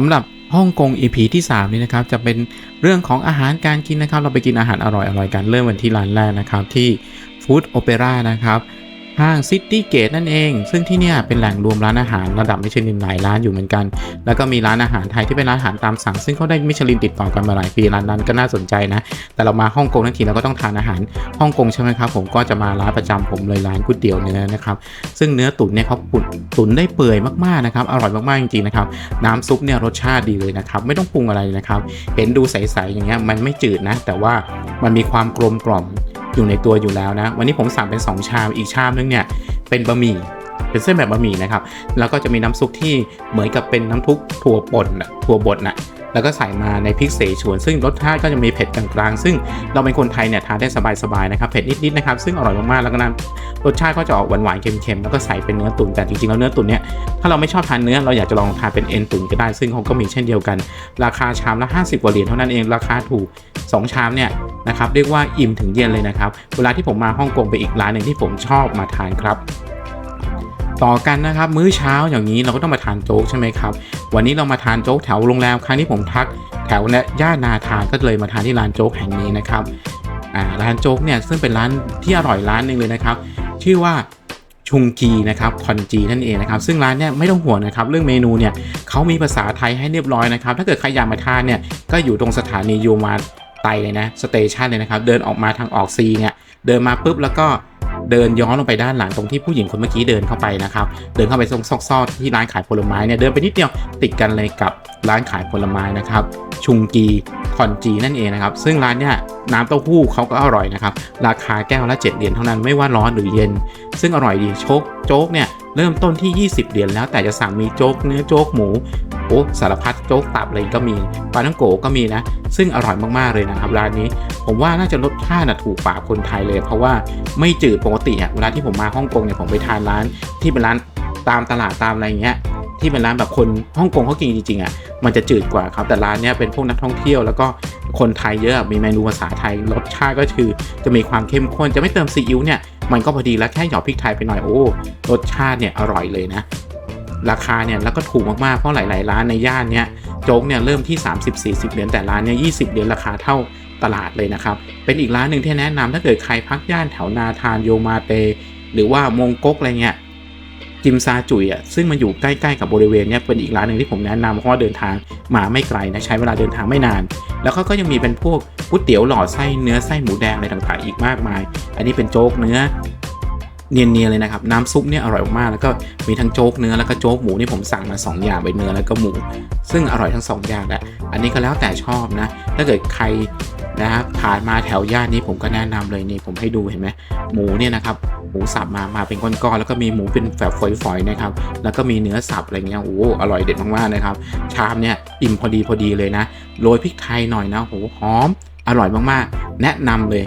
สำหรับฮ่องกง EP ที่ 3 นี่นะครับ จะเป็นเรื่องของอาหารการกินนะครับ เราไปกินอาหารอร่อยๆกันเริ่มวันที่ร้านแรกนะครับ ที่ฟู้ดโอเปร่านะครับ ห้างซิตี้เกตนั่นเอง ซึ่งที่เนี่ยเป็นแหล่งรวมร้านอาหารระดับมิชลินหลายร้านอยู่เหมือนกัน แล้วก็มีร้านอาหารไทยที่เป็นร้านอาหารตามสั่ง ซึ่งเขาได้มิชลินติดต่อกันมาหลายปีร้านนั้นก็น่าสนใจนะ แต่เรามาฮ่องกงทั้งทีเราก็ต้องทานอาหารฮ่องกงใช่ไหมครับผมก็จะมาร้านประจำผมเลยร้านก๋วยเตี๋ยวเนื้อนะครับ ซึ่งเนื้อตุ๋นเนี่ยเขาตุ๋นตุ๋นได้เปื่อยมากๆนะครับอร่อยมากๆจริงๆนะครับน้ำซุปเนี่ยรสชาติดีเลยนะครับไม่ต้องปรุงอะไรนะครับ เห็นดูใสๆอย่างเงี้ยมันไม่จืดนะ แต่ว่ามันมีความกลมกล่อม อยู่ในตัวอยู่แล้วนะ วันนี้ผมสั่งเป็น 2 ชาม อีกชามนึงเนี่ยเป็นบะหมี่ เป็นเส้นแบบบะหมี่นะครับ แล้วก็จะมีน้ำซุปที่เหมือนกับเป็นน้ำทุกถั่วป่นน่ะถั่วบดน่ะ แล้วก็ใส่มาในพริกเสฉวน ซึ่งรสชาติก็จะมีเผ็ดกลางๆซึ่งเราเป็นคนไทยเนี่ยทานได้สบายๆนะครับเผ็ดนิดๆนะครับซึ่งอร่อยมากๆแล้วก็น้ำรสชาติก็จะออกหวานๆเค็มๆแล้วก็ใส่เป็นเนื้อตุ๋นแต่จริงๆแล้วเนื้อตุ๋นเนี่ยถ้าเราไม่ชอบทานเนื้อเราอยากจะลองทานเป็นเอ็นตุ๋นก็ได้ ซึ่งเขาก็มีเช่นเดียวกัน ราคาชามละ 50กว่าเหรียญเท่านั้นเองราคาถูก 2 ชามเนี่ยนะครับเรียกว่าอิ่มถึงเย็นเลยนะครับเวลาที่ผมมาฮ่องกงไปอีกร้านหนึ่งที่ผมชอบมาทานครับ ต่อกันนะครับ มื้อเช้าอย่างนี้เราก็ต้องมาทานโจ๊กใช่ไหมครับ วันนี้เรามาทานโจ๊กแถวโรงแรมครั้งที่ผมทักแถวเนี่ยย่านนาทานก็เลยมาทานที่ร้านโจ๊กแห่งนี้นะครับร้านโจ๊กเนี่ยซึ่งเป็นร้านที่อร่อยร้านหนึ่งเลยนะครับ ชื่อว่าชุงกีนะครับคอนจีนั่นเองนะครับซึ่งร้านเนี่ยไม่ต้องห่วงนะครับ เรื่องเมนูเนี่ยเขามีภาษาไทยให้เรียบร้อยนะครับ ถ้าเกิดใครอยากมาทานเนี่ยก็อยู่ตรงสถานียูมาไตเลยนะสเตชันเลยนะครับ เดินออกมาทางออกซีเนี่ยเดินมาปุ๊บแล้วก็ เดินย้อนลงไปด้านหลังตรงที่ผู้หญิงคนเมื่อกี้เดินเข้าไปนะครับ เดินเข้าไปซอกซอกที่ร้านขายผลไม้เนี่ยเดินไปนิดเดียวติดกันเลยกับ ร้านขายผลไม้นะครับ ชุงกีคอนจีนั่นเองนะครับ ซึ่งร้านเนี่ยน้ำเต้าหู้เขาก็อร่อยนะครับ ราคาแก้วละ 7 เหรียญเท่านั้นไม่ว่าร้อนหรือเย็น ซึ่งอร่อยดีโชคโจ๊กเนี่ยเริ่มต้นที่ 20 เหรียญแล้วแต่จะสั่งมีโจ๊กเนื้อโจ๊กหมูโอ้สารพัดโจ๊กตับอะไรก็มีปลาทั้งโกก็มีนะ ซึ่งอร่อยมากๆเลยนะครับร้านนี้ ผมว่าน่าจะรสชาติน่ะถูกปากคนไทยเลย เพราะว่าไม่จืดปกติอะเวลาที่ผมมาฮ่องกงเนี่ยผมไปทานร้านที่เป็นร้านตามตลาดตามอะไรเงี้ย ที่เป็นร้านแบบคนฮ่องกงเขากินจริงๆอะมันจะจืดกว่าครับแต่ร้านเนี้ยเป็นพวกนักท่องเที่ยวแล้วก็คนไทยเยอะมีเมนูภาษาไทยรสชาติก็คือ จะมีความเข้มข้นจะไม่เติมซีอิ๊วเนี่ยมันก็พอดีแล้วแค่หยอดพริกไทยไปหน่อยโอ้รสชาติเนี่ยอร่อยเลยนะราคาเนี่ยแล้วก็ถูกมากๆเพราะหลาย ๆ ร้านในย่านเนี้ยโจ๊กเนี่ยเริ่มที่ 30-40 เหรียญแต่ร้านเนี่ย20 เหรียญราคาเท่าตลาดเลยนะครับ เป็นอีกร้านหนึ่งที่แนะนำถ้าเกิดใครพักย่านแถวนาทานโยมาเต หรือว่ามงก๊กอะไรเงี้ย จิมซาจุยอะซึ่งมันอยู่ใกล้ๆกับบริเวณเนี้ยเป็นอีกร้านหนึ่งที่ผมแนะนำเพราะว่าเดินทางมาไม่ไกลนะใช้เวลาเดินทางไม่นาน แล้วเขาก็ยังมีเป็นพวกก๋วยเตี๋ยวหลอดไส้เนื้อไส้หมูแดงอะไรต่างๆอีกมากมาย อันนี้เป็นโจ๊กเนื้อ เนียนๆเลยนะครับน้ำซุปเนี่ยอร่อยมากแล้วก็มีทั้งโจ๊กเนื้อแล้วก็โจ๊กหมูนี่ผมสั่งมา 2 อย่างเป็นเนื้อแล้วก็หมู ซึ่งอร่อยทั้ง 2 อย่างแหละอันนี้ก็แล้วแต่ชอบนะ ถ้าเกิดใครนะครับผ่านมาแถวย่านนี้ผมก็แนะนำเลยนี่ผมให้ดูเห็นไหมหมูเนี่ยนะครับหมูสับมามาเป็นก้อนๆแล้วก็มีหมูเป็นแบบฝอยๆนะครับแล้วก็มีเนื้อสับอะไรเงี้ยโอ้อร่อยเด็ดมากๆนะครับชามเนี่ยอิ่มพอดีพอดีเลยนะโรยพริกไทยหน่อยนะโอ้โหหอมอร่อยมากๆ แนะนำเลย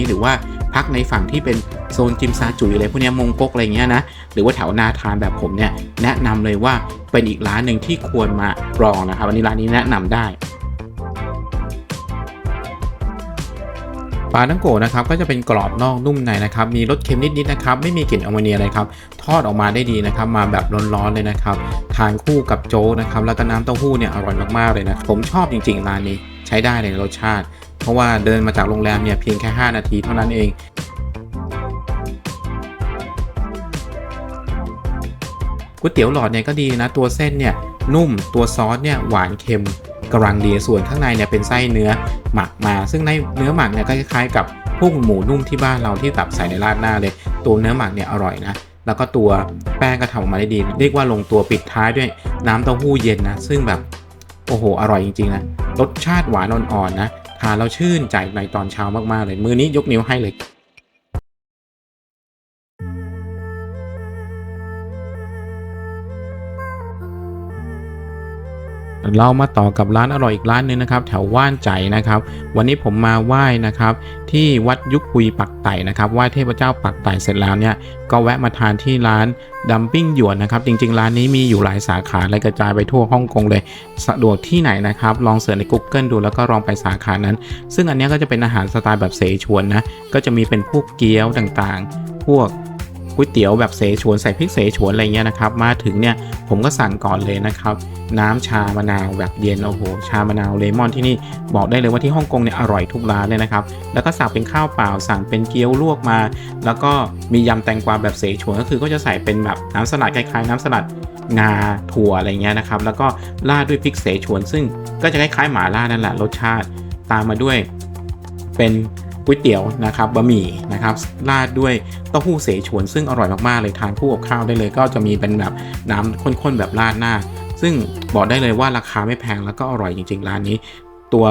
นี้หรือว่าพักในฝั่งที่เป็นโซนจิมซาจุยอะไรพวกนี้มงก๊กอะไรเงี้ยนะหรือว่าแถวนาทานแบบผมเนี่ยแนะนำเลยว่าเป็นอีกร้านหนึ่งที่ควรมาลองนะครับวันนี้ร้านนี้แนะนำได้ปลาทั้งโกนะครับก็จะเป็นกรอบนอกนุ่มในนะครับมีรสเค็มนิดๆนะครับไม่มีกลิ่นอมโมเนียเลยครับทอดออกมาได้ดีนะครับมาแบบร้อนๆเลยนะครับทานคู่กับโจ๊กนะครับแล้วก็น้ำเต้าหู้เนี่ยอร่อยมากๆเลยนะผมชอบจริงๆร้านนี้ใช้ได้เลยรสชาติ เพราะว่าเดินมาจากโรงแรมเนี่ยเพียงแค่ 5 นาทีเท่านั้นเองก๋วยเตี๋ยวหลอดเนี่ยก็ดีนะตัวเส้นเนี่ยนุ่มตัวซอสเนี่ยหวานเค็มกำลังดีส่วนข้างในเนี่ยเป็นไส้เนื้อหมักมา ซึ่งในเนื้อหมักเนี่ยก็คล้ายๆกับพวกหมูนุ่มที่บ้านเราที่แบบใส่ในราดหน้าเลย ตัวเนื้อหมักเนี่ยอร่อยนะแล้วก็ตัวแป้งก็ทำออกมาได้ดี เรียกว่าลงตัวปิดท้ายด้วยน้ำเต้าหู้เย็นนะซึ่งแบบโอ้โหอร่อยจริงๆนะรสชาติหวานอ่อนๆนะ หาเราชื่นใจในตอนเช้ามากๆเลยมือนี้ยกนิ้วให้เลย เรามาต่อกับร้านอร่อยอีกร้านหนึงนะครับ แถวว่านใจนะครับ วันนี้ผมมาไหว้นะครับ ที่วัดยุคคุยปักไต่นะครับไหว้เทพเจ้าปักไต่เสร็จแล้วเนี่ยก็แวะมาทานที่ร้านดัมปิ้งหยวนนะครับจริง ๆ ร้านนี้มีอยู่หลายสาขาเลยกระจายไปทั่วฮ่องกงเลย สะดวกที่ไหนนะครับ ลองเสิร์ชใน Google ดูแล้วก็ลองไปสาขานั้น ซึ่งอันนี้ก็จะเป็นอาหารสไตล์แบบเสฉวนนะก็จะมีเป็นพวกเกี๊ยวต่างๆ พวก ก๋วยเตี๋ยวแบบเสฉวนใส่พริกเสฉวนอะไรเงี้ยนะครับมาถึงเนี่ยผมก็สั่งก่อนเลยนะครับน้ำชามะนาวแบบเย็นโอ้โหชามะนาวเลมอนที่นี่บอกได้เลยว่าที่ฮ่องกงเนี่ยอร่อยทุกร้านเลยนะครับแล้วก็สั่งเป็นข้าวเปล่าสั่งเป็นเกี๊ยวลวกมา แล้วก็มียำแตงกวาแบบเสฉวนก็คือก็จะใส่เป็นแบบน้ำสลัดคล้ายๆน้ำสลัดงาถั่วอะไรเงี้ยนะครับแล้วก็ราดด้วยพริกเสฉวน ซึ่งก็จะคล้ายๆหม่าล่านั่นแหละรสชาติตามมาด้วยเป็น ก๋วยเตี๋ยวนะครับบะหมี่นะครับราดด้วยเต้าหู้เสฉวน ซึ่งอร่อยมากๆเลยทานคู่กับข้าวได้เลย ก็จะมีเป็นแบบน้ำข้นๆแบบราดหน้า ซึ่งบอกได้เลยว่าราคาไม่แพงแล้วก็อร่อยจริงๆร้านนี้ ตัว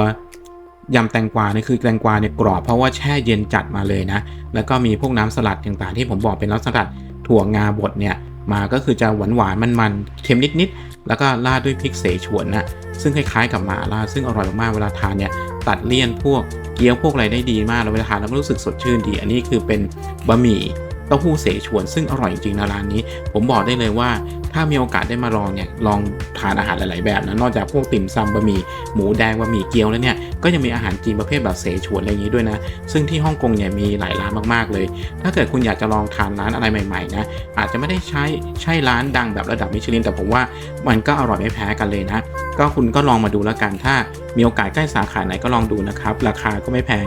ยำแตงกวาเนี่ยคือแตงกวาเนี่ยกรอบเพราะว่าแช่เย็นจัดมาเลยนะ แล้วก็มีพวกน้ำสลัดต่างๆ ที่ผมบอกเป็นน้ำสลัดถั่วงาบดเนี่ยมาก็คือจะหวานหวานๆมันๆเค็มนิดๆ แล้วก็ราดด้วยพริกเสฉวนนะซึ่งคล้ายๆกับหมาล่าซึ่งอร่อยมากๆเวลาทานเนี่ยตัดเลี่ยนพวก เกี๊ยวพวกอะไรได้ดีมากแล้วเวลาทานแล้วรู้สึกสดชื่นดี อันนี้คือเป็นบะหมี่เต้าหู้เสฉวนซึ่งอร่อยจริงๆนะร้านนี้ ผมบอกได้เลยว่า ถ้ามีโอกาสได้มาลองเนี่ยลองทานอาหารหลาย ๆ แบบนะนอกจากพวกติ่มซำบะหมี่หมูแดงบะหมี่เกี๊ยวแล้วเนี่ยก็ยังมีอาหารจีนประเภทแบบเสฉวนอะไรอย่างนี้ด้วยนะ ซึ่งที่ฮ่องกงเนี่ยมีหลายร้านมาก ๆ เลย ถ้าเกิดคุณอยากจะลองทานร้านอะไรใหม่ ๆ นะ อาจจะไม่ได้ใช้ใช่ร้านดังแบบระดับมิชลินแต่ผมว่ามันก็อร่อยไม่แพ้กันเลยนะ ก็คุณก็ลองมาดูแล้วกันถ้ามีโอกาสใกล้สาขาไหนก็ลองดูนะครับ ราคาก็ไม่แพง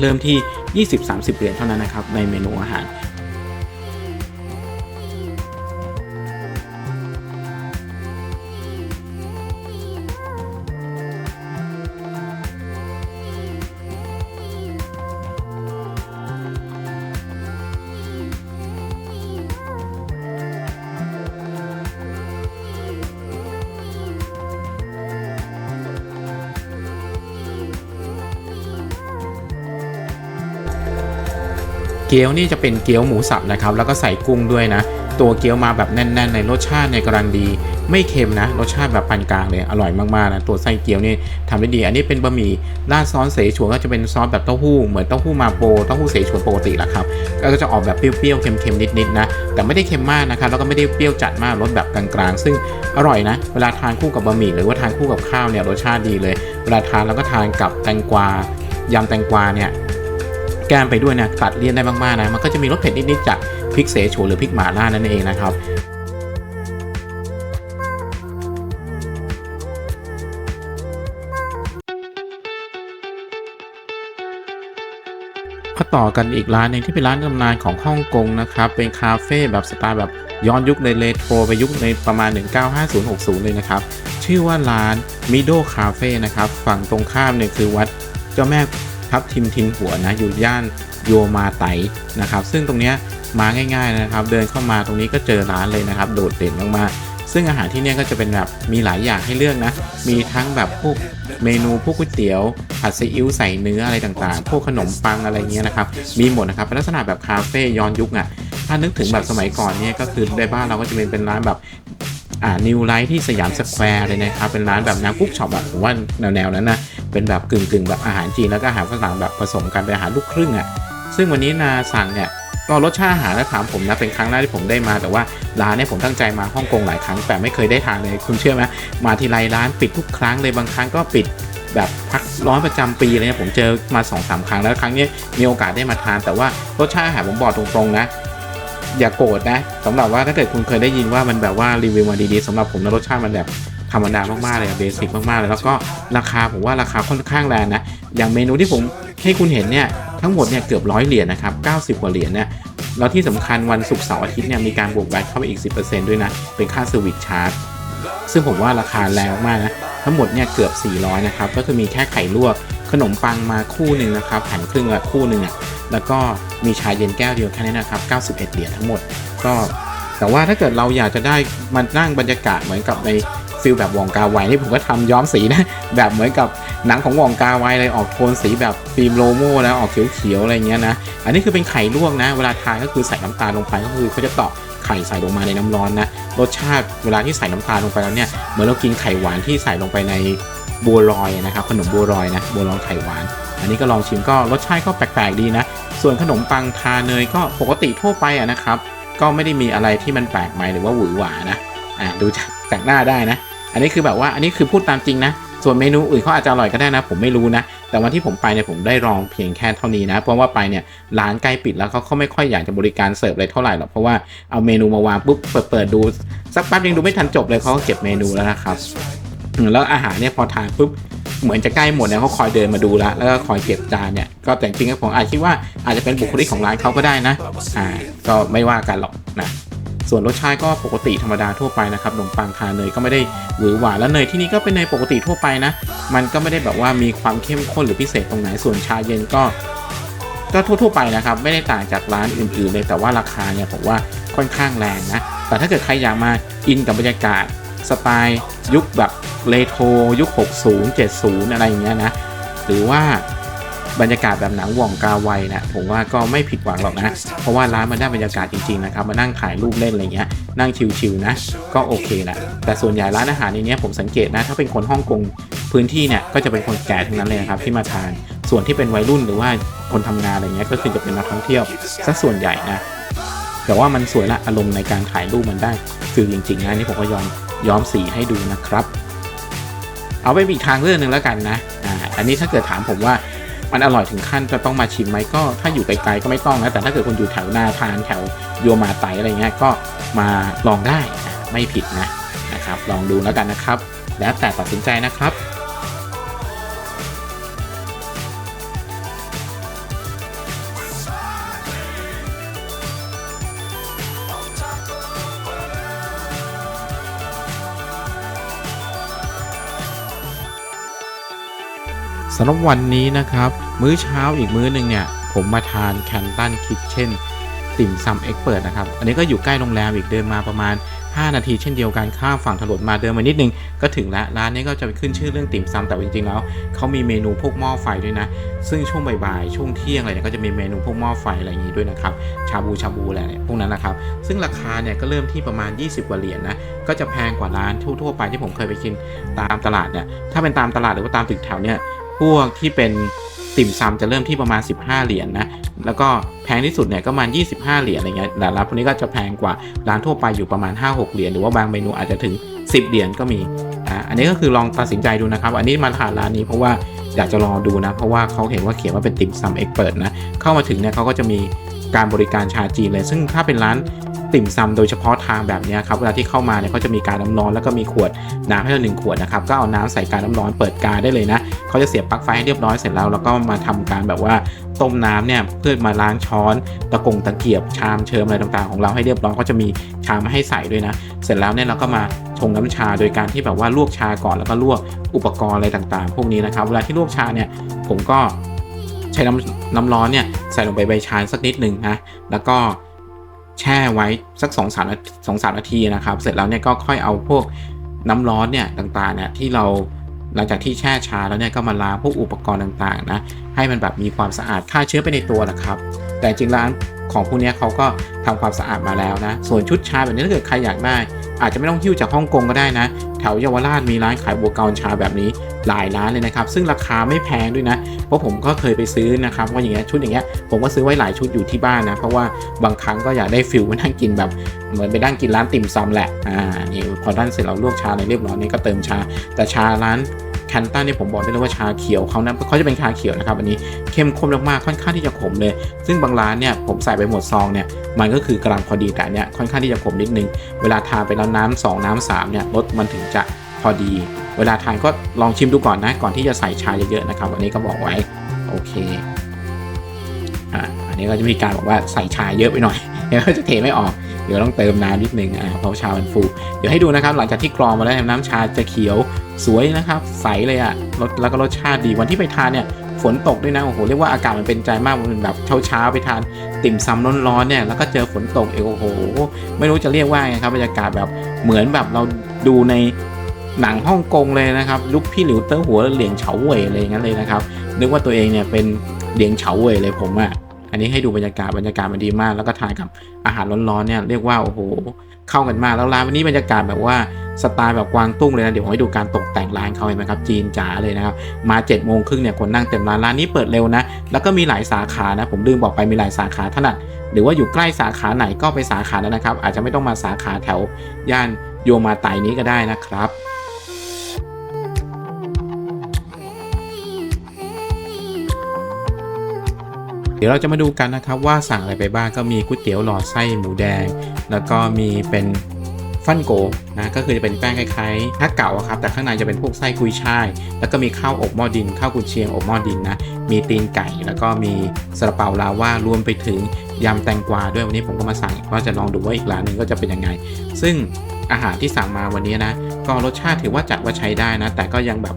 เริ่มที่ 20-30 เหรียญเท่านั้นนะครับในเมนูอาหาร เกี๊ยวนี่จะเป็นเกี๊ยวหมูสับนะครับ แล้วก็ใส่กุ้งด้วยนะ ตัวเกี๊ยวมาแบบแน่น ๆ ในรสชาติในกำลังดี ไม่เค็มนะ รสชาติแบบปานกลางเลย อร่อยมากๆนะ ตัวไส้เกี๊ยวนี่ทำได้ดี อันนี้เป็นบะหมี่ราดซอสเสฉวนก็จะเป็นซอสแบบเต้าหู้ เหมือนเต้าหู้มาโปเต้าหู้เสฉวนปกติแหละครับ ก็จะออกแบบเปรี้ยวๆ เค็มๆ นิดๆ นะ แต่ไม่ได้เค็มมากนะครับ แล้วก็ไม่ได้เปรี้ยวจัดมาก รสแบบกลางๆ ซึ่งอร่อยนะ เวลาทานคู่กับบะหมี่หรือว่าทานคู่กับข้าวเนี่ยรสชาติดีเลย เวลาทานแล้วก็ทานกับแตงกวายำแตงกวาเนี่ย ก้มไปด้วยเนี่ยตัดเลี่ยนได้มากๆนะมันก็จะมีรสเผ็ดนิดๆจากพริกเสฉวนหรือพริกหม่าล่านั่นเองนะครับมาต่อกันอีกร้านหนึ่งที่เป็นร้านตำนานของฮ่องกงนะครับ เป็นคาเฟ่แบบสไตล์แบบย้อนยุคในเลโทรไปยุคในประมาณ 1950-60 เลยนะครับ ชื่อว่าร้านมิโดคาเฟ่นะครับ ฝั่งตรงข้ามเนี่ยคือวัดเจ้าแม่ ทับทิมทินหัวนะอยู่ย่านโยมาไตนะครับ ซึ่งตรงนี้มาง่ายๆนะครับ เดินเข้ามาตรงนี้ก็เจอร้านเลยนะครับ โดดเด่นมากๆซึ่งอาหารที่เนี่ยก็จะเป็นแบบมีหลายอย่างให้เลือกนะ มีทั้งแบบพวกเมนูพวกก๋วยเตี๋ยวผัดซีอิ๊วใส่เนื้ออะไรต่างๆ พวกขนมปังอะไรเงี้ยนะครับ มีหมดนะครับเป็นลักษณะแบบคาเฟ่ย้อนยุคอะถ้านึกถึงแบบสมัยก่อนเนี่ยก็คือในบ้านเราก็จะเป็นเป็นร้านแบบอ่านิวไลท์ที่สยามสแควร์เลยนะครับ เป็นร้านแบบน้ำกุ๊กช็อปแบบผมว่าแนวๆนั้นนะ เป็นแบบกึ่งๆ แบบอาหารจีนแล้วก็อาหารฝรั่งแบบผสมกันเป็นอาหารลูกครึ่งอะซึ่งวันนี้นาสั่งเนี่ยก็รสชาติอาหารถ้าถามผมนะเป็นครั้งแรกที่ผมได้มาแต่ว่าร้านเนี่ยผมตั้งใจมาฮ่องกงหลายครั้งแต่ไม่เคยได้ทานเลยคุณเชื่อไหมมาทีไรร้านปิดทุกครั้งเลยบางครั้งก็ปิดแบบพักร้อนประจำปีเลยผมเจอมา2อสาครั้งแล้วครั้งนี้มีโอกาสได้มาทาน แต่ว่ารสชาติอาหารผมบอกตรงๆนะ อย่าโกรธนะสำหรับว่าถ้าเกิดคุณเคยได้ยินว่ามันแบบว่ารีวิวมาดีๆสำหรับผมนะรสชาติมันแบบ ธรรมดามากๆเลยเบสิกมากๆเลยแล้วก็ราคาผมว่าราคาค่อนข้างแรงนะอย่างเมนูที่ผมให้คุณเห็นเนี่ยทั้งหมดเนี่ยเกือบร้อยเหรียญนะครับ90 กว่าเหรียญเนี่ยแล้วที่สำคัญวันศุกร์เสาร์อาทิตย์เนี่ยมีการบวกแวตเข้าไปอีก 10%ด้วยนะ เป็นค่าเซอร์วิสชาร์จซึ่งผมว่าราคาแรงมากนะ ทั้งหมดเนี่ยเกือบ 400 นะครับ ก็คือมีแค่ไข่ลวก ขนมปังมาคู่หนึ่งนะครับหั่นครึ่งละคู่หนึ่งอะแล้วก็มีชาเย็นแก้วเดียวแค่นี้นะครับ 91 เหรียญทั้งหมดก็แต่ว่าถ้าเกิดเราอยากจะได้มานั่งบรรยากาศเหมือนกับใน ฟิลแบบวองกาไวนี่ผมก็ทำย้อมสีนะ แบบเหมือนกับหนังของวองกาไวเลยออกโทนสีแบบฟิล์มโลโม่แล้วออกเขียวๆอะไรเงี้ยนะ อันนี้คือเป็นไข่ลวกนะ เวลาทานก็คือใส่น้ำตาลลงไปก็คือเขาจะตอกไข่ใส่ลงมาในน้ำร้อนนะ รสชาติเวลาที่ใส่น้ำตาลลงไปแล้วเนี่ยเหมือนเรากินไข่หวานที่ใส่ลงไปในบัวลอยนะครับขนมบัวลอยนะบัวลอยไข่หวาน อันนี้ก็ลองชิมก็รสชาติก็แปลกๆดีนะ ส่วนขนมปังทาเนยก็ปกติทั่วไปอะนะครับก็ไม่ได้มีอะไรที่มันแปลกใหม่หรือว่าหวือหวานะ อ่าดูจากหน้าได้นะ อันนี้คือแบบว่าอันนี้คือพูดตามจริงนะ ส่วนเมนูอื่นเขาอาจจะอร่อยก็ได้นะ ผมไม่รู้นะ แต่วันที่ผมไปเนี่ยผมได้ลองเพียงแค่เท่านี้นะ เพราะว่าไปเนี่ยร้านใกล้ปิดแล้วเขาเขาไม่ค่อยอยากจะบริการเสิร์ฟอะไรเท่าไหร่หรอก เพราะว่าเอาเมนูมาวางปุ๊บเปิดเปิดดูสักแป๊บยังดูไม่ทันจบเลยเขาก็เก็บเมนูแล้วนะครับ แล้วอาหารเนี่ยพอทานปุ๊บเหมือนจะใกล้หมดเนี่ยเขาคอยเดินมาดูละแล้วก็คอยเก็บจานเนี่ยก็แต่จริงๆผมอาจคิดว่าอาจจะเป็นบุคลิกของร้านเขาก็ได้นะอ่าก็ไม่ว่ากันหรอกนะ ส่วนรสชาติก็ปกติธรรมดาทั่วไปนะครับขนมปังทาเนยก็ไม่ได้หวือหวาและเนยที่นี่ก็เป็นเนยปกติทั่วไปนะ มันก็ไม่ได้แบบว่ามีความเข้มข้นหรือพิเศษตรงไหนส่วนชาเย็นก็ก็ทั่วๆไปนะครับ ไม่ได้ต่างจากร้านอื่นๆเลยแต่ว่าราคาเนี่ยผมว่าค่อนข้างแรงนะ แต่ถ้าเกิดใครอยากมาอินกับบรรยากาศสไตล์ยุคแบบเรโทรยุค 60 70 อะไรอย่างเงี้ยนะ หรือว่า บรรยากาศแบบหนังว่องกาไวนะผมว่าก็ไม่ผิดหวังหรอกนะ เพราะว่าร้านมันได้บรรยากาศจริงๆนะครับมานั่งถ่ายรูปเล่นอะไรเงี้ยนั่งชิลๆนะก็โอเคแหละแต่ส่วนใหญ่ร้านอาหารในนี้ผมสังเกตนะถ้าเป็นคนฮ่องกงพื้นที่เนี่ยก็จะเป็นคนแก่ทั้งนั้นเลยนะครับที่มาทาน ส่วนที่เป็นวัยรุ่นหรือว่าคนทำงานอะไรเงี้ยก็คือจะเป็นนักท่องเที่ยวซะส่วนใหญ่นะแต่ว่ามันสวยละอารมณ์ในการถ่ายรูปมันได้คือจริงๆนะนี่ผมก็ยอมย้อมสีให้ดูนะครับ เอาไปอีกทางเรื่องหนึ่งแล้วกันนะอ่าอันนี้ถ้าเกิดถามผมว่า มันอร่อยถึงขั้นจะต้องมาชิมไหมก็ถ้าอยู่ไกลๆก็ไม่ต้องนะแต่ถ้าเกิดคนอยู่แถวหน้าทานแถวโยมาไตอะไรเงี้ยก็มาลองได้นะไม่ผิดนะนะครับ ลองดูแล้วกันนะครับ แล้วแต่ตัดสินใจนะครับำหรับวันนี้นะครับ มื้อเช้าอีกมื้อหนึ่งเนี่ย ผมมาทานแคนตันคิทเช่นติ่มซำเอ็กเปิดนะครับ อันนี้ก็อยู่ใกล้โรงแรมอีกเดินมาประมาณ 5 นาทีเช่นเดียวกันข้ามฝั่งถนนมาเดินมานิดนึง ก็ถึงแล้ว ร้านนี้ก็จะขึ้นชื่อเรื่องติ่มซำแต่จริงๆแล้วเขามีเมนูพวกหม้อไฟด้วยนะ ซึ่งช่วงบ่ายๆ ช่วงเที่ยงอะไรเนี่ยก็จะมีเมนูพวกหม้อไฟอะไรอย่างนี้ด้วยนะครับ ชาบูชาบูอะไรเนี่ยพวกนั้นนะครับ ซึ่งราคาเนี่ยก็เริ่มที่ประมาณ 20 กว่าเหรียญนะก็จะแพงกว่าร้านทั่วๆไปที่ผมเคยไปกินตามตลาดเนี่ยถ้าเป็นตามตลาดหรือว่าตามตึกแถวเนี่ย วกที่เป็นติ่มซำจะเริ่มที่ประมาณ 15 เหรียญนนะ แล้วก็แพงที่สุดเนี่ยก็ประมาณ 25 เหรียญอะไรเงี้ยแต่ร้านพวกนี้ก็จะแพงกว่าร้านทั่วไปอยู่ประมาณ 5-6 เหรียญ หรือว่าบางเมนูอาจจะถึง 10 เหรียญก็มี อ่า อันนี้ก็คือลองตัดสินใจดูนะครับ อันนี้มาทานร้านนี้เพราะว่าอยากจะลองดูนะ เพราะว่าเขาเห็นว่าเขียนว่าเป็นติ่มซำเอ็กเปิดนะ เข้ามาถึงเนี่ยเขาก็จะมีการบริการชาจีนเลย ซึ่งถ้าเป็นร้าน ติ่มซำโดยเฉพาะทางแบบนี้ครับเวลาที่เข้ามาเนี่ยเขาจะมีการน้ำร้อนแล้วก็มีขวดน้ำให้เราหนึ่งขวดนะครับก็เอาน้ำใส่การน้ำร้อนเปิดกาได้เลยนะเขาจะเสียบปลั๊กไฟให้เรียบร้อยเสร็จแล้วแล้วก็มาทำการแบบว่าต้มน้ำเนี่ยเพื่อมาล้างช้อนตะกงตะเกียบชามเชิมอะไรต่างๆ ของเราให้เรียบร้อยก็จะมีชามให้ใส่ด้วยนะ เสร็จแล้วเนี่ยเราก็มาชงน้ำชาโดยการที่แบบว่าลวกชาก่อนแล้วก็ลวกอุปกรณ์อะไรต่างๆ พวกนี้นะครับเวลาที่ลวกชาเนี่ยผมก็ใช้น้ำน้ำร้อนเนี่ยใส่ลงไปใบชาสักนิดหนึ่งนะแล้วก็ แช่ไว้สัก2อสามสองสามนาทีนะครับ เสร็จแล้วเนี่ยก็ค่อยเอาพวกน้ำร้อนเนี่ยต่างๆเนี่ยที่เราหลังจากที่แช่ชาแล้วเนี่ยก็มาล้างพวกอุปกรณ์ต่างๆนะให้มันแบบมีความสะอาดฆ่าเชื้อไปในตัวนะครับ แต่จริงร้าน ของพวกนี้เขาก็ทำความสะอาดมาแล้วนะ ส่วนชุดชาแบบนี้ถ้าเกิดใครอยากได้ อาจจะไม่ต้องหิ้วจากฮ่องกงก็ได้นะ แถวเยาวราชมีร้านขายบัวกรชาแบบนี้หลายร้านเลยนะครับ ซึ่งราคาไม่แพงด้วยนะ เพราะผมก็เคยไปซื้อนะครับว่าอย่างเงี้ยชุดอย่างเงี้ยผมก็ซื้อไว้หลายชุดอยู่ที่บ้านนะ เพราะว่าบางครั้งก็อยากได้ฟิลมานั่งกินแบบเหมือนไปนั่งกินร้านติ่มซำแหละ อ่า นี่พอด้านเสร็จเราลวกชาในเรียบร้อยนี่ก็เติมชา แต่ชาร้าน แคนตันนี่ยผมบอกได้เลยว่าชาเขียวเขานะเขาจะเป็นชาเขียวนะครับอันนี้เข้มข้นมากๆค่อนข้างที่จะขมเลย ซึ่งบางร้านเนี่ยผมใส่ไปหมดซองเนี่ยมันก็คือกลังพอดีแต่เนี่ยค่อนข้างที่จะขมนิดนึง เวลาทานไปแล้วน้ำสองน้ำสามเนี่ยรสมันถึงจะพอดี เวลาทานก็ลองชิมดูก่อนนะก่อนที่จะใส่ชาเยอะๆนะครับอันนี้ก็บอกไว้โอเคอ่าอันนี้ก็จะมีการบอกว่าใส่ชาเยอะไปหน่อยเดี๋ยวก็จะเทไม่ออก เดี๋ยวต้องเติมน้ำนิดนึงอ่าเพราะชามันฟู เดี๋ยวให้ดูนะครับ หลังจากที่กรองมาแล้วน้ำชาจะเขียวสวยนะครับ ใสเลยอะรสแล้วก็รสชาติดีวันที่ไปทานเนี่ยฝนตกด้วยนะโอ้โหเรียกว่าอากาศมันเป็นใจมากมันเป็นแบบเช้าๆไปทานติ่มซำร้อนๆเนี่ยแล้วก็เจอฝนตกเอโอ้โห ไม่รู้จะเรียกว่าไงครับบรรยากาศแบบเหมือนแบบเราดูในหนังฮ่องกงเลยนะครับลุกพี่หลิวเตอร์หัวเหลียงเฉาเว่ยอะไรอย่างนั้นเลยนะครับนึกว่าตัวเองเนี่ยเป็นเหลียงเฉาเว่ยเลยผมอะ อันนี้ให้ดูบรรยากาศบรรยากาศมันดีมาก แล้วก็ทานกับอาหารร้อนๆเนี่ยเรียกว่าโอ้โหเข้ากันมากแล้วร้านวันนี้บรรยากาศแบบว่าสไตล์แบบกวางตุ้งเลยนะเดี๋ยวผมให้ดูการตกแต่งร้านเขาเห็นไหมครับจีนจ๋าเลยนะครับมา7จ็ดโมงครึ่งเนี่ยคนนั่งเต็มร้านร้านนี้เปิดเร็วนะแล้วก็มีหลายสาขานะผมลืมบอกไปมีหลายสาขาถนัดหรือว่าอยู่ใกล้สาขาไหนก็ไปสาขานั้นนะครับ อาจจะไม่ต้องมาสาขาแถวย่านโยมาไตนี้ก็ได้นะครับ ดี๋ยวเราจะมาดูกันนะครับว่าสั่งอะไรไปบ้างก็มีก๋วยเตี๋ยวหลอดไส้หมูแดง แล้วก็มีเป็นฟันโกนะก็คือจะเป็นแป้งคล้ายๆถ้าเก่าครับแต่ข้างในจะเป็นพวกไส้กุยช่าย แล้วก็มีข้าวอบหม้อดินข้าวกุนเชียงอบหม้อดินนะมีตีนไก่แล้วก็มีซาลาเปาลาว่ารวมไปถึงยำแตงกวาด้วยวันนี้ผมก็มาสั่งว่าจะลองดูว่าอีกร้านหนึ่งก็จะเป็นยังไง ซึ่งอาหารที่สั่งมาวันนี้นะก็รสชาติถือว่าจัดว่าใช้ได้นะ แต่ก็ยังแบบ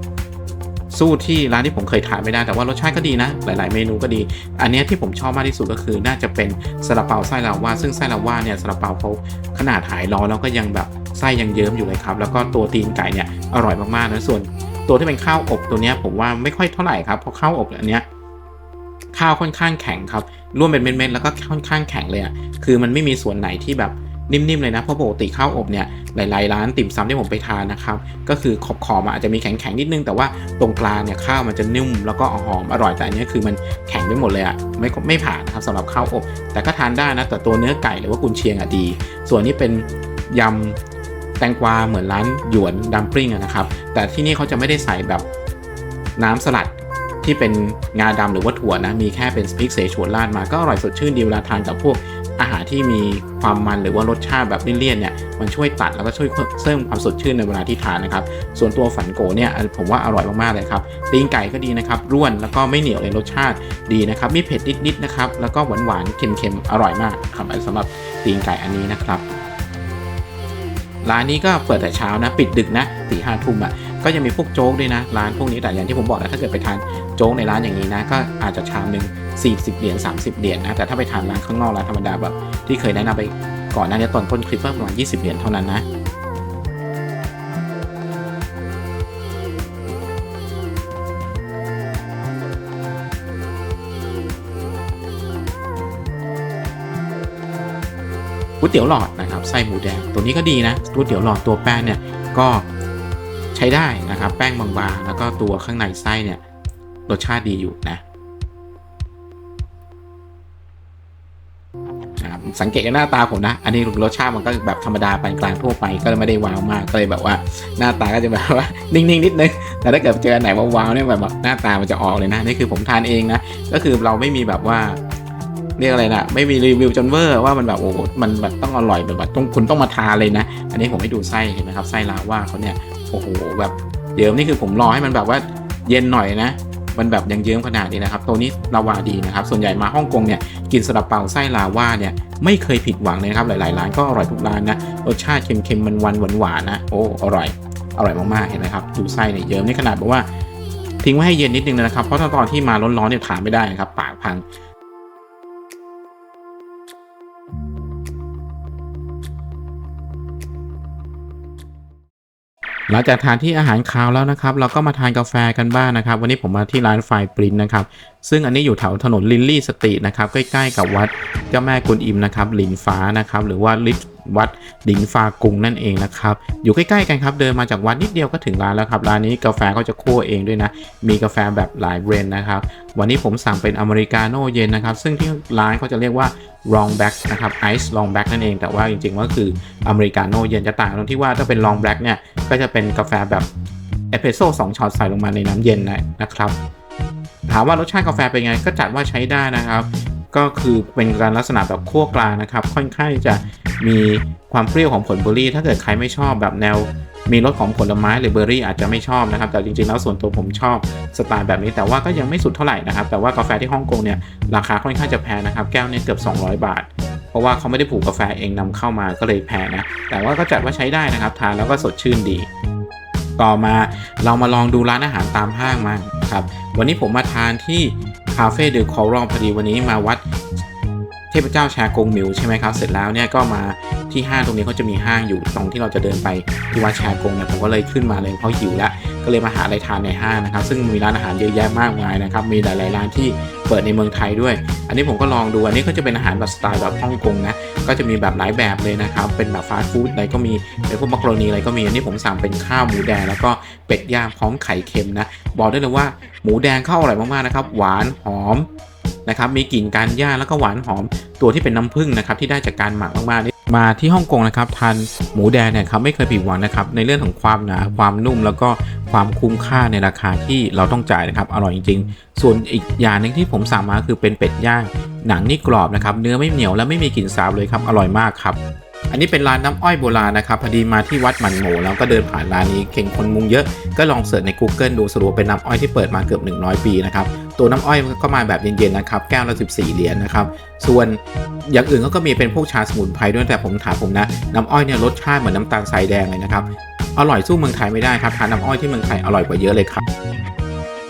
สู้ที่ร้านที่ผมเคยทานไม่ได้แต่ว่ารสชาติก็ดีนะ หลาย ๆ เมนูก็ดี อันนี้ที่ผมชอบมากที่สุดก็คือน่าจะเป็นซาลาเปาไส้ลาว่าซึ่งไส้ลาว่าเนี่ยซาลาเปาเขาขนาดหายร้อนแล้วก็ยังแบบไส้ยังเยิ้มอยู่เลยครับ แล้วก็ตัวตีนไก่เนี่ยอร่อยมากๆนะส่วนตัวที่เป็นข้าวอบตัวเนี้ยผมว่าไม่ค่อยเท่าไหร่ครับเพราะข้าวอบอันเนี้ยข้าวค่อนข้างแข็งครับร่วมเป็นเม็ดๆแล้วก็ค่อนข้างแข็งเลยอะคือมันไม่มีส่วนไหนที่แบบ นิ่มๆเลยนะ เพราะปกติข้าวอบเนี่ยหลายๆร้านติ่มซำที่ผมไปทานนะครับก็คือขอบขอบๆอาจจะมีแข็งๆนิดนึง แต่ว่าตรงกลางเนี่ยข้าวมันจะนุ่มแล้วก็หอมอร่อยแต่อันนี้คือมันแข็งไปหมดเลยอะไม่ไม่ผ่านนะครับสำหรับข้าวอบ แต่ก็ทานได้นะแต่ตัวเนื้อไก่หรือว่ากุนเชียงอะดี ส่วนนี้เป็นยำแตงกวาเหมือนร้านหยวนดัมปลิ้งะนะครับแต่ที่นี่เขาจะไม่ได้ใส่แบบน้ำสลัดที่เป็นงาดำหรือว่าถั่วนะ มีแค่เป็นสปิกเสฉวนราดมาก็อร่อยสดชื่นดีเวลาทานกับพวก อาหารที่มีความมันหรือว่ารสชาติแบบเลี่ยนๆเนี่ยมันช่วยตัดแล้วก็ช่วยเพิ่มความสดชื่นในเวลาที่ทานนะครับ ส่วนตัวฝันโกเนี่ยผมว่าอร่อยมากๆเลยครับตีนไก่ก็ดีนะครับร่วนแล้วก็ไม่เหนียวเลยรสชาติดีนะครับมีเผ็ดนิดๆนะครับแล้วก็หวานๆเค็มๆอร่อยมากครับสำหรับตีนไก่อันนี้นะครับร้านนี้ก็เปิดแต่เช้านะ ปิดดึกนะสี่ห้าทุ่มอะ ก็ยังมีพวกโจ๊กด้วยนะ ร้านพวกนี้แต่อย่างที่ผมบอกนะถ้าเกิดไปทานโจ๊กในร้านอย่างนี้นะ ก็อาจจะชามหนึ่ง40 เหรียญ 30 เหรียญนะ แต่ถ้าไปทานร้านข้างนอกร้านธรรมดาแบบที่เคยแนะนำไปก่อนหน้านี้ตอนต้นคลิปก็ประมาณ 20 เหรียญเท่านั้นนะก๋วยเตี๋ยวหลอดนะครับไส้หมูแดงตัวนี้ก็ดีนะก๋วยเตี๋ยวหลอดตัวแป้งเนี่ยก็ ใช้ได้นะครับ แป้งบางๆ แล้วก็ตัวข้างในไส้เนี่ยรสชาติดีอยู่นะสังเกตกันหน้าตาผมนะ อันนี้รสชาติมันก็แบบธรรมดาปานกลางทั่วไปก็ไม่ได้ว้าวมากก็เลยแบบว่าหน้าตาก็จะแบบว่านิ่งๆนิดนึงแต่ถ้าเกิดเจออันไหนว่าว้าวเนี่ยแบบหน้าตามันจะออกเลยนะนี่คือผมทานเองนะก็คือเราไม่มีแบบว่าเรียกอะไรนะไม่มีรีวิวจนเวอร์ว่ามันแบบโอ้โหมันแบบต้องอร่อยแบบต้องคุณต้องมาทานเลยนะ อันนี้ผมให้ดูไส้เห็นไหมครับไส้ลาว่าเขาเนี่ย โอ้โหแบบเยิ้มนี่คือผมรอให้มันแบบว่าเย็นหน่อยนะ มันแบบยังเยิ้มขนาดนี้นะครับ ตัวนี้ลาวาดีนะครับ ส่วนใหญ่มาฮ่องกงเนี่ยกินซาลาเปาไส้ลาว่าเนี่ยไม่เคยผิดหวังเลยครับ หลายๆร้านก็อร่อยทุกร้านนะรสชาติเค็มๆมันหวันหวานนะโอ้อร่อยอร่อยมากๆเห็นไหมครับดูไส้เนี่ยเยิ้มนี่ขนาดบอกว่าทิ้งไว้ให้เย็นนิดนึงนะครับ เพราะตอนที่มาร้อนๆเนี่ยทานไม่ได้นะครับ ปากพัง หลังจากทานที่อาหารคาวแล้วนะครับ เราก็มาทานกาแฟกันบ้างนะครับ วันนี้ผมมาที่ร้านไฟปรินนะครับ ซึ่งอันนี้อยู่แถวถนนลินลี่สตรีทนะครับ ใกล้ๆกับวัดเจ้าแม่กุนอิมนะครับหลินฟ้านะครับ หรือว่าลิฟ วัดหลินฟ้ากรุงนั่นเองนะครับอยู่ใกล้ๆกันครับเดินมาจากวัดนิดเดียวก็ถึงร้านแล้วครับร้านนี้กาแฟก็จะคั่วเองด้วยนะ มีกาแฟแบบหลายเบรนด์นะครับวันนี้ผมสั่งเป็นอเมริกาโน่เย็นนะครับซึ่งที่ร้านเขาจะเรียกว่า long black นะครับ ice long black นั่นเองแต่ว่าจริงๆก็คืออเมริกาโน่เย็นจะต่างตรงที่ว่าถ้าเป็น long black เนี่ยก็จะเป็นกาแฟแบบเอสเปรสโซ่สองช็อตใส่ลงมาในน้ำเย็นนะนะครับถามว่ารสชาติกาแฟเป็นไงก็จัดว่าใช้ได้นะครับ ก็คือเป็นการลักษณะแบบคั่วกลางนะครับ ค่อนข้างจะมีความเปรี้ยวของผลเบอร์รี่ ถ้าเกิดใครไม่ชอบแบบแนวมีรสของผลไม้หรือเบอร์รี่อาจจะไม่ชอบนะครับ แต่จริงๆแล้วส่วนตัวผมชอบสไตล์แบบนี้ แต่ว่าก็ยังไม่สุดเท่าไหร่นะครับ แต่ว่ากาแฟที่ฮ่องกงเนี่ยราคาค่อนข้างจะแพงนะครับ แก้วเนี่ยเกือบ 200 บาท เพราะว่าเขาไม่ได้ผูกกาแฟเองนำเข้ามาก็เลยแพงนะ แต่ว่าก็จัดว่าใช้ได้นะครับ ทานแล้วก็สดชื่นดี ต่อมาเรามาลองดูร้านอาหารตามห้างมาครับ วันนี้ผมมาทานที่ คาเฟ่เดอะคอรองพอดีวันนี้มาวัด ทพเจ้าแชร์กงมิวใช่ไหมครับ เสร็จแล้วเนี่ยก็มาที่ห้างตรงนี้เขาจะมีห้างอยู่ตรงที่เราจะเดินไปที่วัดแชร์กงเนี่ยผมก็เลยขึ้นมาเลยเพราะหิวแล้วก็เลยมาหาอะไรทานในห้างนะครับ ซึ่งมีร้านอาหารเยอะแยะมากมายนะครับ มีหลายๆร้านที่เปิดในเมืองไทยด้วย อันนี้ผมก็ลองดู อันนี้ก็จะเป็นอาหารแบบสไตล์แบบฮ่องกงนะ ก็จะมีแบบหลายแบบเลยนะครับ เป็นแบบฟาสต์ฟู้ดอะไรก็มี เป็นพวกมักโรนีอะไรก็มี อันนี้ผมสั่งเป็นข้าวหมูแดงแล้วก็เป็ดย่างพร้อมไข่เค็มนะ บอกได้เลยว่าหมูแดงเข้าอร่อยมากๆนะครับ หวานหอม นะครับมีกลิ่นการย่างแล้วก็หวานหอมตัวที่เป็นน้ำผึ้งนะครับที่ได้จากการหมักมากๆนี่มาที่ฮ่องกงนะครับทานหมูแดงเนี่ยครับไม่เคยผิดหวังนะครับในเรื่องของความหนาความนุ่ม แล้วก็ความคุ้มค่าในราคาที่เราต้องจ่ายนะครับอร่อยจริง ๆ ส่วนอีกอย่างหนึงที่ผมสั่งมาคือเป็นเป็ดย่าง หนังนี่กรอบนะครับเนื้อไม่เหนียวและไม่มีกลิ่นสาบเลยครับอร่อยมากครับ อันนี้เป็นร้านน้ำอ้อยโบราณนะครับพอดีมาที่วัดหมันโหมแล้วก็เดินผ่านร้านนี้เข่งคนมุงเยอะก็ลองเสิร์ชใน Google ดูสรุปเป็นน้ำอ้อยที่เปิดมาเกือบ 100 ปีนะครับตัวน้ำอ้อยก็มาแบบเย็นๆนะครับแก้วละ14 เหรียญนะครับส่วนอย่างอื่นก็มีเป็นพวกชาสมุนไพรด้วยแต่ผมถามผมนะน้ำอ้อยเนี่ยรสชาติเหมือนน้ำตาลทรายแดงเลยนะครับอร่อยสู้เมืองไทยไม่ได้ครับทานน้ำอ้อยที่เมืองไทยอร่อยกว่าเยอะเลยครับ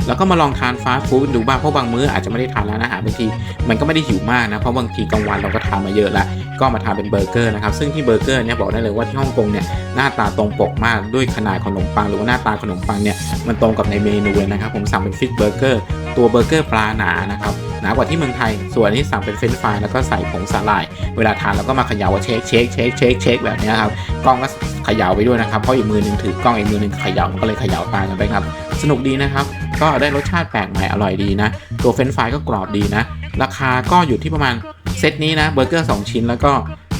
แล้วก็มาลองทานฟาสต์ฟู้ดดูบ้างเพราะบางมื้ออาจจะไม่ได้ทานร้านอาหารบางทีมันก็ไม่ได้หิวมากนะเพราะบางทีกลางวันเราก็ทานมาเยอะแล้วก็มาทานเป็นเบอร์เกอร์นะครับซึ่งที่เบอร์เกอร์เนี่ยบอกได้เลยว่าที่ฮ่องกงเนี่ยหน้าตาตรงปกมากด้วยขนาดขนมปังหรือว่าหน้าตาขนมปังเนี่ยมันตรงกับในเมนูเลยนะครับผมสั่งเป็นฟิชเบอร์เกอร์ตัวเบอร์เกอร์ปลาหนานะครับหนากว่าที่เมืองไทย ส่วนนี้สั่งเป็นเฟรนช์ฟรายแล้วก็ใส่ผงสาหร่าย เวลาทานเราก็มาเขย่าว่าเช็คเช็คเช็คเช็คเช็คแบบนี้ครับกล้องก็เขย่าไปด้วยนะครับเพราะอีกมือนึงถือกล้องอีกมือนึงเขย่ามันก็เลยเขย่าตามกันไปครับ สนุกดีนะครับ ก็ได้รสชาติแปลกใหม่อร่อยดีนะ ตัวเฟรนฟรายก็กรอบดีนะ ราคาก็อยู่ที่ประมาณเซตนี้นะเบอร์เกอร์2ชิ้นแล้วก็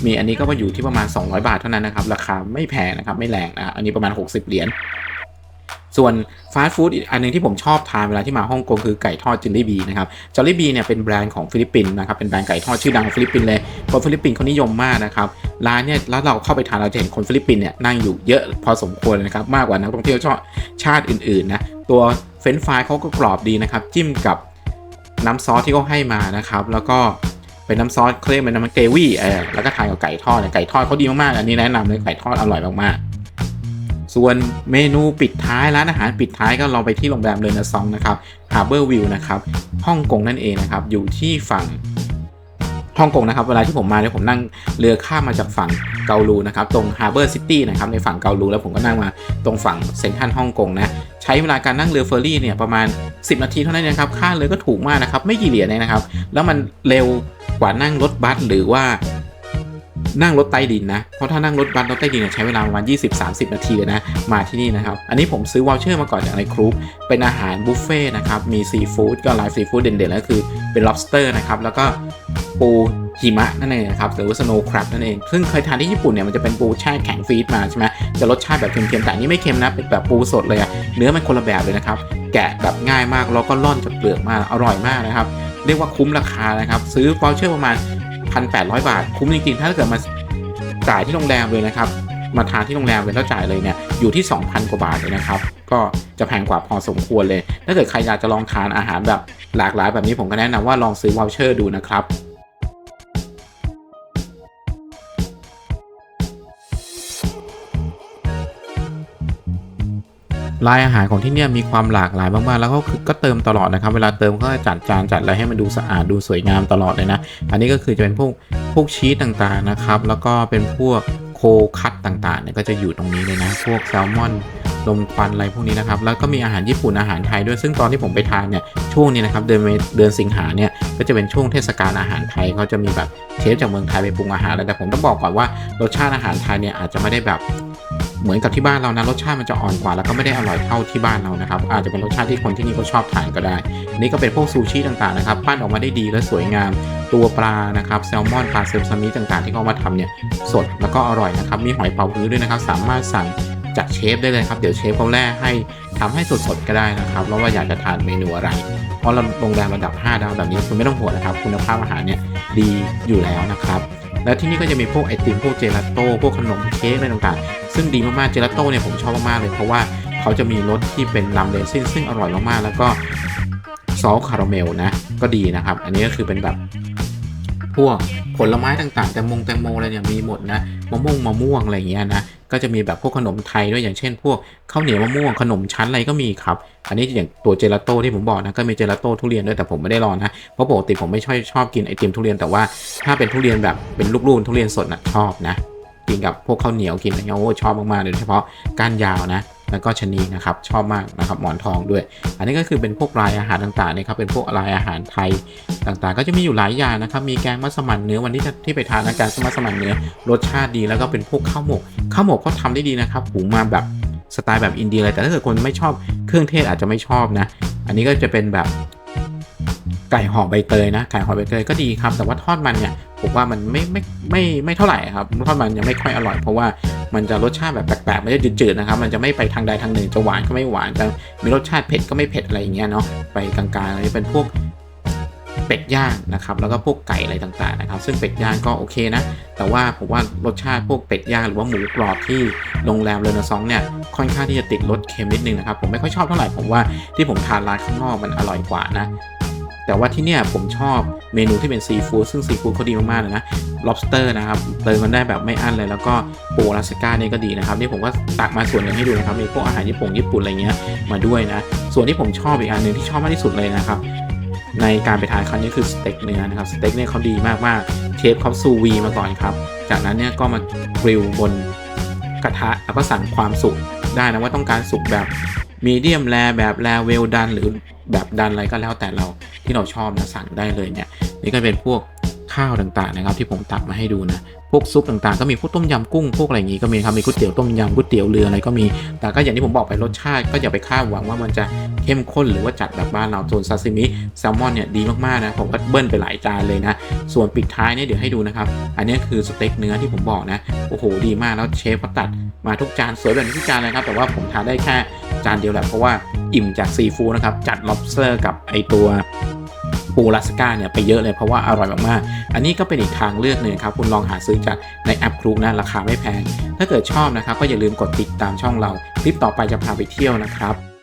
มีอันนี้ก็มาอยู่ที่ประมาณ 200 บาทเท่านั้นนะครับ ราคาไม่แพงนะครับไม่แรงนะอันนี้ประมาณ 60 เหรียญส่วนฟาสต์ฟู้ดอีกอันหนึงที่ผมชอบทานเวลาที่มาฮ่องกงคือไก่ทอดจิลลี่บีนะครับจิลลี่บีเนี่ยเป็นแบรนด์ของฟิลิปปินส์นะครับเป็นแบรนด์ไก่ทอดชื่อดังของฟิลิปปินส์เลยคนฟิลิปปินส์เขานิยมมากนะครับร้านเนี่ยแล้วเราเข้าไปทานเราจะเห็นคนฟิลิปปินส์เนี่ยนั่งอยู่เยอะพอสมควรนะครับมากกว่านักท่องเที่ยวชาติอื่นๆนะตัว เฟรนฟรายเขาก็กรอบดีนะครับ จิ้มกับน้ำซอสที่เขาให้มานะครับ แล้วก็เป็นน้ำซอสเคลมเป็นน้ำเกรวี่เออแล้วก็ทานกับไก่ทอดไก่ทอดเขาดีมากๆอันนี้แนะนำเลยไก่ทอดอร่อยมากๆ ส่วนเมนูปิดท้ายร้านอาหารปิดท้ายก็เราไปที่โรงแรมเรนซองนะครับฮาร์เบอร์วิวนะครับฮ่องกงนั่นเองนะครับ อยู่ที่ฝั่ง ฮ่องกงนะครับเวลาที่ผมมาเนี่ยผมนั่งเรือข้ามมาจากฝั่งเกาลูนะครับตรงฮาร์เบอร์ซิตี้นะครับในฝั่งเกาลูแล้วผมก็นั่งมาตรงฝั่งเซ็นทรัลฮ่องกงนะใช้เวลาการนั่งเรือเฟอร์รี่เนี่ยประมาณ 10 นาทีเท่านั้นนะครับค่าเรือก็ถูกมากนะครับไม่กี่เหรียญเองนะครับแล้วมันเร็วกว่านั่งรถบัสหรือว่า นั่งรถใต้ดินนะ เพราะถ้านั่งรถบัสรถใต้ดินเนี่ยใช้เวลาประมาณ 20-30 นาทีเลยนะ มาที่นี่นะครับ อันนี้ผมซื้อวอลเชอร์มาก่อนจากในครูปเป็นอาหารบุฟเฟ่ต์นะครับ มีซีฟู้ดก็ไลฟ์ซีฟู้ดเด่นๆแล้วคือเป็น lobster นะครับ แล้วก็ปูหิมะนั่นเองนะครับหรือว่า snow crab นั่นเอง ซึ่งเคยทานที่ญี่ปุ่นเนี่ยมันจะเป็นปูแช่แข็งฟรีดมาใช่ไหมจะรสชาติแบบเค็มๆแต่นนี้ไม่เค็มนะเป็นแบบปูสดเลยอะเนื้อมันคนละแบบเลยนะครับแกะแบบง่ายมากแล้วก็ร่อนจากเปลือกมาอร่อยมากนะครับเรียกว่าคุ้มราคานะครับ ซื้อวอลเชอร์ประมาณ 1,800 บาท คุ้มจริงๆ ถ้าเกิดมาจ่ายที่โรงแรมเลยนะครับ มาทานที่โรงแรมเลยแล้วจ่ายเลยเนี่ยอยู่ที่ 2,000 กว่าบาทเลยนะครับ ก็จะแพงกว่าพอสมควรเลย ถ้าเกิดใครอยากจะลองทานอาหารแบบหลากหลายแบบนี้ผมก็แนะนำว่าลองซื้อวอลเชอร์ดูนะครับ รายอาหารของที่เนี่ยมีความหลากหลายมากๆ แล้วก็คือก็เติมตลอดนะครับ เวลาเติมก็จะจัดจานจัดอะไรให้มันดูสะอาดดูสวยงามตลอดเลยนะ อันนี้ก็คือจะเป็นพวกพวกชีสต่างๆนะครับ แล้วก็เป็นพวกโคคัตต่างๆเนี่ยก็จะอยู่ตรงนี้เลยนะ พวกแซลมอนลมควันอะไรพวกนี้นะครับ แล้วก็มีอาหารญี่ปุ่นอาหารไทยด้วย ซึ่งตอนที่ผมไปทานเนี่ย ช่วงนี้นะครับเดือนเมเดือนสิงหาเนี่ย ก็จะเป็นช่วงเทศกาลอาหารไทยเขาจะมีแบบเชฟจากเมืองไทยไปปรุงอาหารแล้วแต่ผมต้องบอกก่อนว่ารสชาติอาหารไทยเนี่ยอาจจะไม่ได้แบบ เหมือนกับที่บ้านเรานะรสชาติมันจะอ่อนกว่า แล้วก็ไม่ได้อร่อยเท่าที่บ้านเรานะครับ อาจจะเป็นรสชาติที่คนที่นี่เขาชอบทานก็ได้ นี่ก็เป็นพวกซูชิต่างๆนะครับปั้นออกมาได้ดีและสวยงามตัวปลานะครับแซลมอนปลาเซลซามิต่างๆ ที่เขามาทำเนี่ยสดแล้วก็อร่อยนะครับมีหอยเป๋าฮื้อด้วยนะครับ สามารถสั่งจากเชฟได้เลยครับเดี๋ยวเชฟเขาแล่ให้ทำให้สดๆก็ได้นะครับแล้วว่าอยากจะทานเมนูอะไรเพราะโรงแรมระดับ 5 ดาวแบบนี้คุณไม่ต้องห่วงนะครับ คุณภาพอาหารเนี่ยดีอยู่แล้วนะครับ แล้วที่นี่ก็จะมีพวกไอติมพวกเจลาโต้พวกขนมเค้กอะไรต่างๆ ซึ่งดีมากๆเจลาโต้เนี่ยผมชอบมากๆเลยเพราะว่าเขาจะมีรสที่เป็นลัมเรซินซึ่งอร่อยมากๆแล้วก็ซอสคาราเมลนะก็ดีนะครับ อันนี้ก็คือเป็นแบบ พวกผลไม้ต่างๆ แตงโมแตงโมอะไรเนี่ยมีหมดนะมะม่วงมะม่วงอะไรอย่างเงี้ยนะก็จะมีแบบพวกขนมไทยด้วยอย่างเช่น พวกข้าวเหนียวมะม่วงขนมชั้นอะไรก็มีครับ อันนี้อย่างตัวเจลาโต้ที่ผมบอกนะก็มีเจลาโต้ทุเรียนด้วยแต่ผมไม่ได้ลองนะเพราะปกติผมไม่ชอบชอบกินไอติมทุเรียนแต่ว่าถ้าเป็นทุเรียนแบบเป็นลูกๆทุเรียนสดนะชอบนะกินกับพวกข้าวเหนียวกินอะไรเงี้ยโอ้ชอบมากๆโดยเฉพาะก้านยาวนะ แล้วก็ชะนีนะครับชอบมากนะครับหมอนทองด้วย อันนี้ก็คือเป็นพวกรายอาหารต่างๆนะครับเป็นพวกรายอาหารไทยต่างๆ ก็จะมีอยู่หลายอย่างนะครับมีแกงมัสมั่นเนื้อวันที่ที่ไปทานนะแกงมัสมั่นเนื้อรสชาติดีแล้วก็เป็นพวกข้าวหมกข้าวหมกก็ทำได้ดีนะครับหุงมาแบบสไตล์แบบอินเดียเลยแต่ถ้าเกิดคนไม่ชอบเครื่องเทศอาจจะไม่ชอบนะ อันนี้ก็จะเป็นแบบไก่ห่อใบเตยนะไก่ห่อใบเตยก็ดีครับ แต่ว่าทอดมันเนี่ย ผมว่ามันไม่ไม่ไม่ไม่เท่าไหร่ครับทอดมันยังไม่ค่อยอร่อยเพราะว่ามันจะรสชาติแบบแปลกๆมันจะจืดๆนะครับ มันจะไม่ไปทางใดทางหนึ่งจะหวานก็ไม่หวานจะมีรสชาติเผ็ดก็ไม่เผ็ดอะไรอย่างเงี้ยเนาะไปกลางๆอันนี้เป็นพวกเป็ดย่างนะครับแล้วก็พวกไก่อะไรต่างๆนะครับ ซึ่งเป็ดย่างก็โอเคนะ แต่ว่าผมว่ารสชาติพวกเป็ดย่างหรือว่าหมูกรอบที่โรงแรมเรนซองเนี่ยค่อนข้างที่จะติดรสเค็มนิดนึงนะครับผมไม่ค่อยชอบเท่าไหร่ผมว่าที่ผมทานร้านข้างนอกมันอร่อยกว่านะ แต่ว่าที่เนี่ยผมชอบเมนูที่เป็นซีฟู้ดซึ่งซีฟู้ดเขาดีมากๆเลยนะ lobster นะครับเติมมันได้แบบไม่อั้นเลย แล้วก็ปูอลาสก้านี่ก็ดีนะครับ นี่ผมก็ตักมาส่วนหนึ่งให้ดูนะครับมีพวกอาหารญี่ปุ่นญี่ปุ่นอะไรเงี้ยมาด้วยนะ ส่วนที่ผมชอบอีกอันหนึ่งที่ชอบมากที่สุดเลยนะครับในการไปทานครั้งนี้คือสเต็กเนื้อนะครับสเต็กเนี่ยเขาดีมากๆเชฟเขาซูวีมาก่อนครับ จากนั้นเนี่ยก็มากริลบนกระทะแล้วก็สั่งความสุกได้นะว่าต้องการสุกแบบ มีเดียมแรแบบแรเวลดันหรือแบบดันอะไรก็แล้วแต่เราที่เราชอบนะสั่งได้เลยเนี่ยนี่ก็เป็นพวก ข้าวต่างๆนะครับที่ผมตักมาให้ดูนะพวกซุปต่างๆ ก็มีพวกต้มยำกุ้งพวกอะไรอย่างงี้ก็มีครับมีก๋วยเตี๋ยวต้มยำก๋วยเตี๋ยวเรืออะไรก็มี แต่ก็อย่างที่ผมบอกไปรสชาติ ก็อย่าไปคาดหวังว่ามันจะเข้มข้นหรือว่าจัดแบบบ้านเราส่วนซาซิมิแซลมอนเนี่ยดีมากๆนะผมก็เบิ้ลไปหลายจานเลยนะ ส่วนปิดท้ายเนี่ยเดี๋ยวให้ดูนะครับอันนี้คือสเต็กเนื้อที่ผมบอกนะโอ้โหดีมากแล้วเชฟเขาตัดมาทุกจานสวยแบบนี้ทุกจานเลยครับแต่ว่าผมทานได้แค่จานเดียวแหละเพราะว่าอิ่มจากซีฟู้ดนะครับจัด l o b s t e กับไอตัว ปูลาสก้าเนี่ยไปเยอะเลยเพราะว่าอร่อยมากๆ อันนี้ก็เป็นอีกทางเลือกหนึ่งครับ คุณลองหาซื้อจากในแอปครูนะราคาไม่แพง ถ้าเกิดชอบนะครับก็อย่าลืมกดติดตามช่องเรา คลิปต่อไปจะพาไปเที่ยวนะครับ